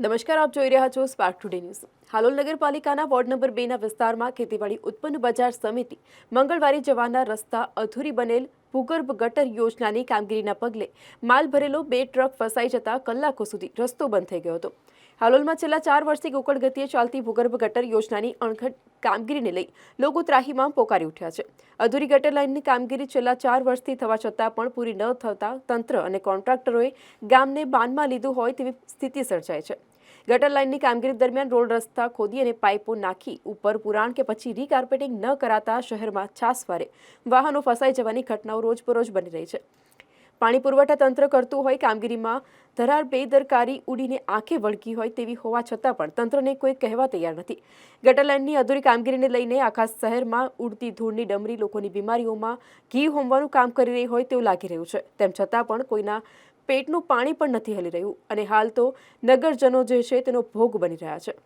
નમસ્કાર, આપ જોઈ રહ્યા છો સ્પાર્ક ટુડે ન્યૂઝ હાલોલ નગરપાલિકાના વોર્ડ નંબર બેના વિસ્તારમાં ખેતીવાડી ઉત્પન્ન બજાર સમિતિ મંગળવારે જવાના રસ્તા અધૂરી બનેલ ભૂગર્ભ ગટર યોજનાની કામગીરીના પગલે માલ ભરેલો બે ટ્રક ફસાઈ જતા કલાકો સુધી રસ્તો બંધ થઈ ગયો હતો. હાલોલમાં છેલ્લા ચાર વર્ષથી ગોકળ ગતિએ ચાલતી ભૂગર્ભ ગટર યોજનાની અણઘટ કામગીરીને લઈ લોકો ત્રાહીમાં પોકારી ઉઠ્યા છે. અધૂરી ગટર લાઇનની કામગીરી છેલ્લા ચાર વર્ષથી થવા છતાં પણ પૂરી ન થતા તંત્ર અને કોન્ટ્રાક્ટરોએ ગામને બાનમાં લીધું હોય તેવી સ્થિતિ સર્જાય છે. ગટર લાઇનની કામગીરી દરમિયાન રોડ રસ્તા ખોદી અને પાઇપો નાખી ઉપર પુરાણ કે પછી રીકાર્પેટિંગ ન કરાતા શહેરમાં છાસવારે વાહનો ફસાઈ જવાની ઘટનાઓ રોજબરોજ બની રહી છે. પાણી પુરવઠા તંત્ર કરતું હોય, કામગીરીમાં ધરાર બેદરકારી ઉડીને આંખે વળગી હોય તેવી હોવા છતાં પણ તંત્રને કોઈ કહેવા તૈયાર નથી. ગટર લાઇનની અધૂરી કામગીરીને લઈને આખા શહેરમાં ઉડતી ધૂળની ડમરી લોકોની બીમારીઓમાં ઘી હોમવાનું કામ કરી રહી હોય તેવું લાગી રહ્યું છે. તેમ છતાં પણ કોઈના પેટનું પાણી પણ નથી હલી રહ્યું અને હાલ તો નગરજનો જે છે તેનો ભોગ બની રહ્યા છે.